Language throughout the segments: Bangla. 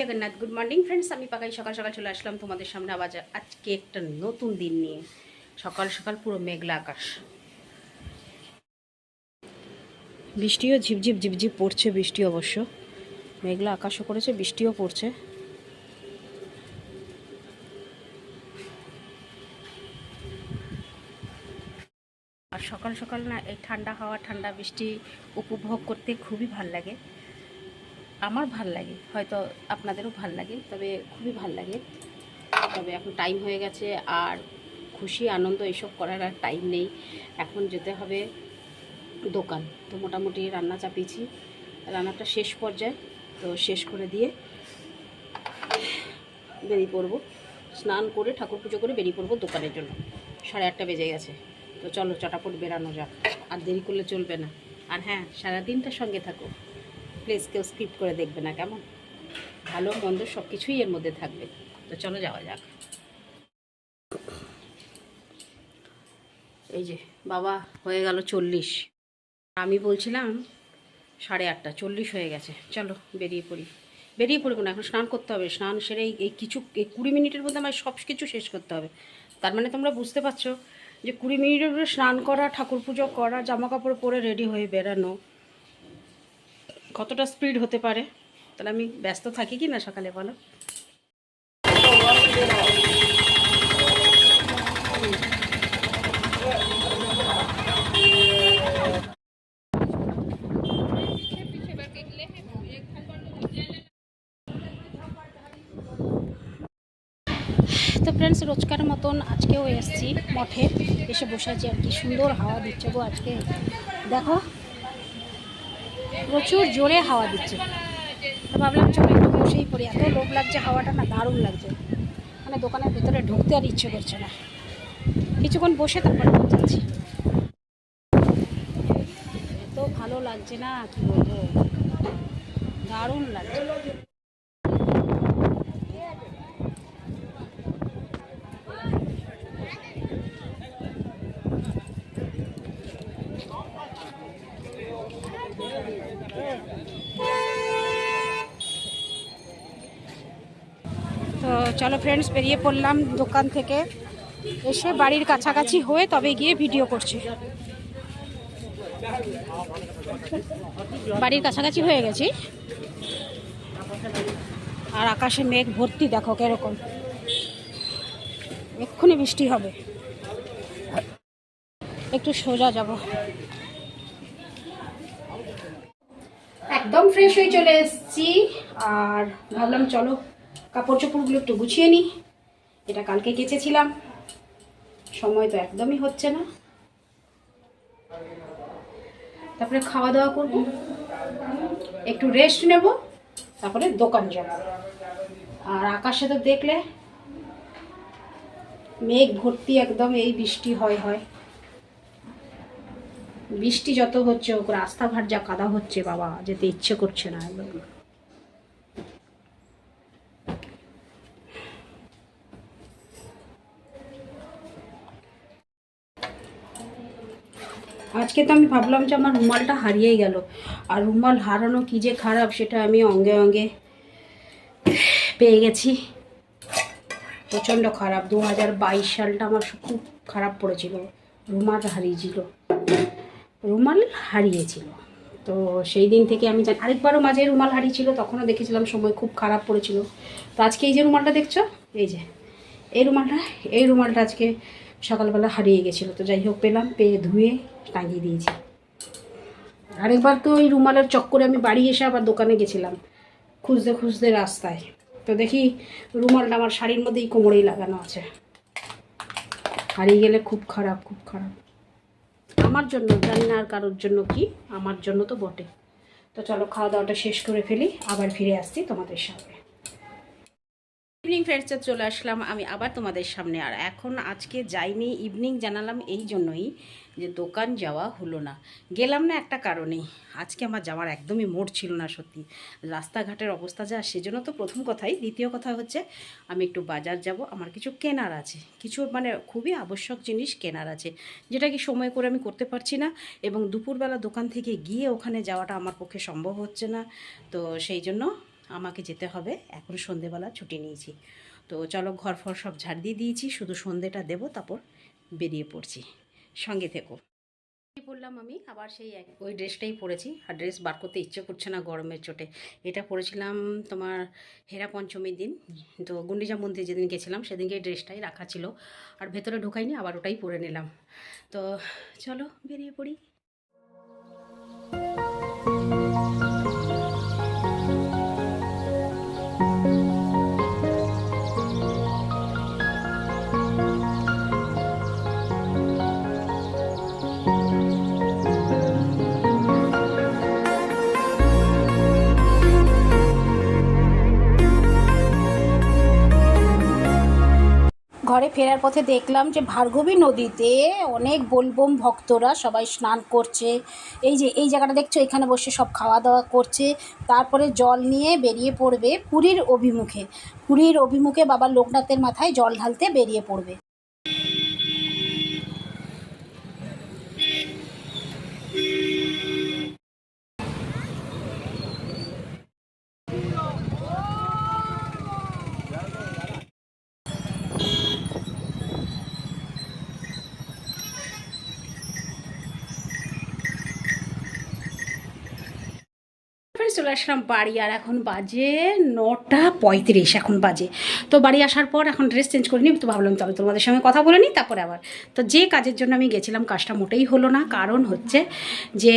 জগন্নাথ গুড মর্নিং ফ্রেন্ডস আমি পাকাই, সকাল সকাল চলে আসলাম তোমাদের সামনে আবার আজকে একটা নতুন দিন নিয়ে। সকাল সকাল পুরো মেঘলা আকাশ। বৃষ্টিও ঝিপঝিপ ঝিপঝিপ পড়ছে, বৃষ্টি অবশ্য। মেঘলা আকাশও করেছে, বৃষ্টিও পড়ছে। আর সকাল সকাল না এই ঠান্ডা হাওয়া, ঠান্ডা বৃষ্টি উপভোগ করতে খুবই ভালো লাগে। আমার ভালো লাগে, হয়তো আপনাদেরও ভালো লাগে, তবে খুবই ভালো লাগে। তবে এখন টাইম হয়ে গেছে, আর খুশি, আনন্দ এসব করার আর টাইম নেই। এখন যেতে হবে দোকান। তো মোটামুটি রান্না চাপিয়েছি। রান্নাটা শেষ পর্যায়ে, তো শেষ করে দিয়ে বেরিয়ে পড়ব। স্নান করে, ঠাকুর পুজো করে বেরিয়ে পড়ব দোকানের জন্য। সাড়ে আটটা বেজে গেছে। তো চলো, চটাপট বেরানো যাক। আর দেরি করলে চলবে না। আর হ্যাঁ সারাদিনটা সঙ্গে থাকো। প্লিজ কেউ স্কিপ করে দেখবে না, কেমন? ভালো, মন্দ সব কিছুই এর মধ্যে থাকবে। তো চলো যাওয়া যাক। এই যে, বাবা, হয়ে গেল চল্লিশ। আমি বলছিলাম সাড়ে আটটা, চল্লিশ হয়ে গেছে। চলো, বেরিয়ে পড়ি। বেরিয়ে পড়ব না, এখন স্নান করতে হবে। স্নান সেরে এই- কিছু এই কুড়ি মিনিটের মধ্যে আমার সব কিছু শেষ করতে হবে। তার মানে তোমরা বুঝতে পারছ যে কুড়ি মিনিটের মধ্যে স্নান করা, ঠাকুর পুজো করা, জামা কাপড় পরে রেডি হয়ে বেরানো কতটা স্পিড হতে পারে? তাহলে আমি ব্যস্ত থাকি কি না সকালে, বলো? তো ফ্রেন্ডস রোজকার মতন আজকেও এসেছি মঠে। এসে বসে আছি আর কি। সুন্দর হাওয়া দিচ্ছে গো আজকে। দেখো প্রচুর জোরে হাওয়া দিচ্ছে। তো ভাবলাম, চলো একটু বসেই পড়ি। এত লোভ লাগছে, হাওয়াটা না দারুণ লাগছে। মানে দোকানের ভেতরে ঢুকতে আর ইচ্ছে করছে না। কিছুক্ষণ বসে তারপরে যাচ্ছি। এত ভালো লাগছে না, কি বলব? দারুণ লাগছে তো চলো ফ্রেন্ডস বেরিয়ে পড়লাম দোকান থেকে। এসে বাড়ির কাছাকাছি হয়ে তবে গিয়ে ভিডিও করছি। বাড়ির কাছাকাছি হয়ে গেছি। আর আকাশে মেঘ ভর্তি, দেখো কীরকম। এক্ষুনি বৃষ্টি হবে। একটু সোজা যাব। একদম ফ্রেশ হয়ে চলে এসেছি। আর ভাবলাম চলো কাপড় চোপড়গুলো একটু গুছিয়ে নিই। এটা কালকে কেচেছিলাম। সময় তো একদমই হচ্ছে না। তারপরে খাওয়া দাওয়া করব। একটু রেস্ট নেব, তারপরে দোকান যাব। আর আকাশে তো দেখলে মেঘ ভর্তি একদম, এই বৃষ্টি হয় হয়। বৃষ্টি যত হচ্ছে ওকে রাস্তাঘাট যা কাদা হচ্ছে, বাবা, যেতে ইচ্ছে করছে না একদম। আজকে তো আমি ভাবলাম যে আমার রুমালটা হারিয়েই গেল। আর রুমাল হারানো কী যে খারাপ সেটা আমি অঙ্গে অঙ্গে পেয়ে গেছি। প্রচণ্ড খারাপ। দু হাজার বাইশ সালটা আমার খুব খারাপ পড়েছিল। রুমাল হারিয়েছিল। রুমাল হারিয়েছিল। তো সেই দিন থেকে আমি জানি আরেকবারও মাঝে রুমাল হারিয়েছিল, তখনও দেখেছিলাম সময় খুব খারাপ পড়েছিল। তো আজকে এই যে রুমালটা দেখছ? এই যে। এই রুমালটা এই রুমালটা আজকে সকালবেলা হারিয়ে গেছিল। তো যাই হোক, পেলাম, পেয়ে ধুয়ে টাঙিয়ে দিয়েছি। আরেকবার তো ওই রুমালের চক্করে আমি বাড়ি এসে আবার দোকানে গেছিলাম, খুঁজতে খুঁজতে রাস্তায়। তো দেখি রুমালটা আমার শাড়ির মধ্যেই কোমরেই লাগানো আছে। হারিয়ে গেলে খুব খারাপ খুব খারাপ। আমার জন্য, জানি না আর কারোর জন্য কি, আমার জন্য তো বটে। তো চলো, খাওয়া দাওয়াটা শেষ করে ফেলি, আবার ফিরে আসছি তোমাদের সামনে। ইভিনিং ফ্রেন্ডসে চলে আসলাম আমি আবার তোমাদের সামনে। আর এখন আজকে যাইনি ইভিনিং জানালাম এই জন্যই যে দোকান যাওয়া হলো না। গেলাম না একটা কারণে, আজকে আমার যাওয়ার একদমই মোড ছিল না সত্যি। রাস্তাঘাটের অবস্থা যা, সেজন্য তো প্রথম কথাই। দ্বিতীয় কথা হচ্ছে, আমি একটু বাজার যাব, আমার কিছু কেনার আছে। কিছু মানে খুবই আবশ্যক জিনিস কেনার আছে, যেটা কি সময় করে আমি করতে পারছি না। এবং দুপুরবেলা দোকান থেকে গিয়ে ওখানে যাওয়াটা আমার পক্ষে সম্ভব হচ্ছে না। তো সেই জন্য আমাকে যেতে হবে এখন সন্ধেবেলা ছুটি নিয়েছি। তো চলো ঘর ফর সব ঝাড় দিয়ে দিয়েছি, শুধু সন্ধেটা দেবো, তারপর বেরিয়ে পড়ছি। সঙ্গে থেকো। পরলাম আমি? আবার সেই এক, ওই ড্রেসটাই পরেছি। আর ড্রেস বার করতে ইচ্ছে করছে না গরমের চোটে। এটা পরেছিলাম তোমার হেরা পঞ্চমীর দিন। তো গুন্ডিজা মন্দির যেদিন গেছিলাম, সেদিনকে এই ড্রেসটাই রাখা ছিল। আর ভেতরে ঢোকাইনি, আবার ওটাই পরে নিলাম। তো চলো বেরিয়ে পড়ি। ঘরে ফেরার পথে দেখলাম যে ভার্গবী নদীতে অনেক বোলবম ভক্তরা সবাই স্নান করছে। এই যে, এই জায়গাটা দেখছ? এখানে বসে সব খাওয়া দাওয়া করছে। তারপরে জল নিয়ে বেরিয়ে পড়বে পুরীর অভিমুখে। পুরীর অভিমুখে বাবা লোকনাথের মাথায় জল ঢালতে বেরিয়ে পড়বে। চলে আসলাম বাড়ি, আর এখন বাজে নটা পঁয়ত্রিশ, এখন বাজে। তো বাড়ি আসার পর এখন ড্রেস চেঞ্জ করে নিই তো ভাবলাম তবে তোমাদের সঙ্গে কথা বলে নিই, তারপরে আবার। তো যে কাজের জন্য আমি গেছিলাম, কাজটা মোটেই হলো না, কারণ হচ্ছে যে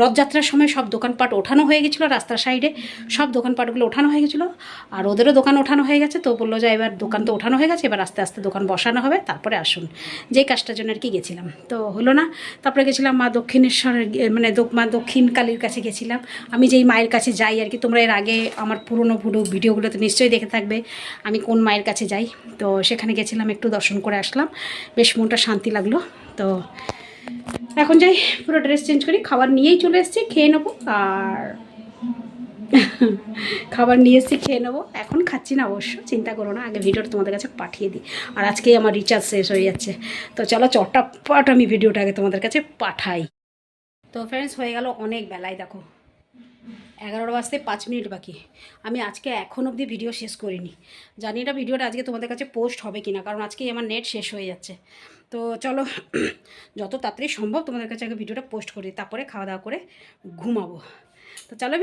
রথযাত্রার সময় সব দোকানপাট ওঠানো হয়ে গেছিল রাস্তার সাইডে, সব দোকানপাটগুলো ওঠানো হয়ে গেছিল, আর ওদেরও দোকান ওঠানো হয়ে গেছে, তো বলল যে এবার দোকান তো ওঠানো হয়ে গেছে, এবার আস্তে আস্তে দোকান বসানো হবে, তারপরে আসুন। যে কাজটার জন্য আর কি গেছিলাম, তো হলো না, তারপরে গেছিলাম মা দক্ষিণেশ্বর মানে মা দক্ষিণ কালীর কাছে গেছিলাম। আমি যেই মায়ের কাছে যাই আর কি। তোমরা এর আগে আমার পুরনো পুরো ভিডিওগুলোতে নিশ্চয়ই দেখে থাকবে আমি কোন মায়ের কাছে যাই। তো সেখানে গেছিলাম, একটু দর্শন করে আসলাম। বেশ মনটা শান্তি লাগল। তো এখন যাই, পুরো ড্রেস চেঞ্জ করি। খাবার নিয়েই চলে এসেছি, খেয়ে নেব। আর খাবার নিয়ে এসেছি, খেয়ে নেব। এখন খাচ্ছি না অবশ্য, চিন্তা করো না, আগে ভিডিওটা তোমাদের কাছে পাঠিয়ে দিই। আর আজকেই আমার রিচার্জ শেষ হয়ে যাচ্ছে। তো চলো, চটপট আমি ভিডিওটা আগে তোমাদের কাছে পাঠাই। তো ফ্রেন্ডস হয়ে গেল অনেক বেলায়, দেখো। এগারোটা বাজতে পাঁচ মিনিট বাকি। আমি আজকে এখন অবধি ভিডিও শেষ করিনি। জানি এটা ভিডিওটা আজকে তোমাদের কাছে পোস্ট হবে কি না কারণ আজকেই আমার নেট শেষ হয়ে যাচ্ছে। তো চলো, যত তাড়াতাড়ি সম্ভব তোমাদের কাছে আগে ভিডিওটা পোস্ট করি, তারপরে খাওয়া দাওয়া করে ঘুমাবো। তো চলো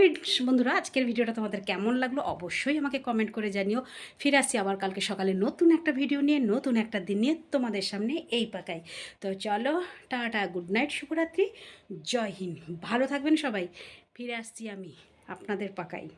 বন্ধুরা, আজকের ভিডিওটা তোমাদের কেমন লাগল অবশ্যই আমাকে কমেন্ট করে জানিও। ফিরে আসছি আবার কালকে সকালে নতুন একটা ভিডিও নিয়ে, নতুন একটা দিন নিয়ে তোমাদের সামনে এই পাকাই তো চলো, টাটা গুড নাইট শুভরাত্রি, জয় হিন্দ। ভালো থাকবেন সবাই। ফিরে আসছি আমি। আপনাদের পাকাই।